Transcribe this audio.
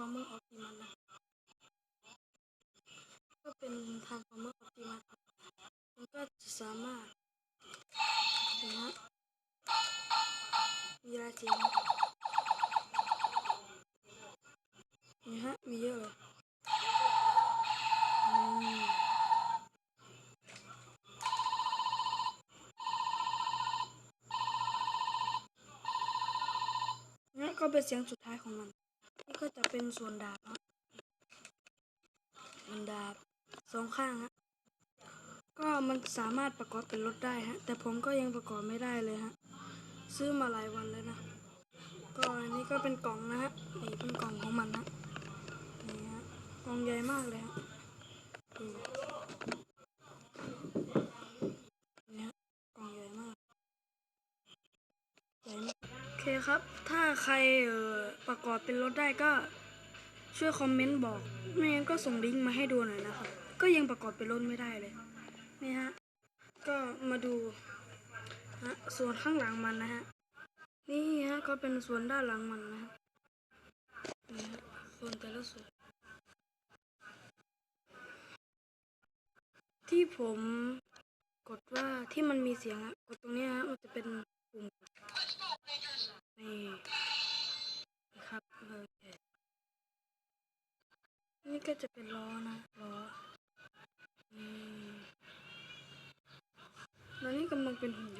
Transformer Optimus นะก็เป็น Transformer Optimus ครับมันก็จะสามารถนะมีอะไรจริงนี่ฮะมีเยอะเลยอืมนี่ก็เป็นเสียงสุดท้ายของมัน นี่ก็จะเป็นส่วนดาบฮะมันดาบสองข้างฮะก็มันสามารถประกอบเป็นรถได้ฮะ แต่ผมก็ยังประกอบไม่ได้เลยฮะ ซื้อมาหลายวันแล้วนะ ก็อันนี้ก็เป็นกล่องนะฮะ นี่เป็นกล่องของมันนะนี่ฮะ กล่องใหญ่มากเลยฮะดูนี่ฮะ กล่องใหญ่มาก ใหญ่มาก โอ เคครับ ถ้าใครออประกอบเป็นรถได้ก็ช่วยคอมเมนต์บอก ไม่งั้นก็ส่งลิงก์มาให้ดูหน่อยนะครับ ก็ยังประกอบเป็นรถไม่ได้เลย นี่ฮะ ก็มาดูฮะส่วนข้างหลังมันนะฮะ นี่ฮะก็เป็นส่วนด้านหลังมันนะฮะนี่ฮะส่วนแต่ละส่วน ที่ผมกดว่าที่มันมีเสียงอะกดตรงนี้ฮะมันจะเป็นปุ่มนี่นะครับโอเค นี่ก็จะเป็นล้อนะล้อแล้วนี่กำลังเป็นหุ่นย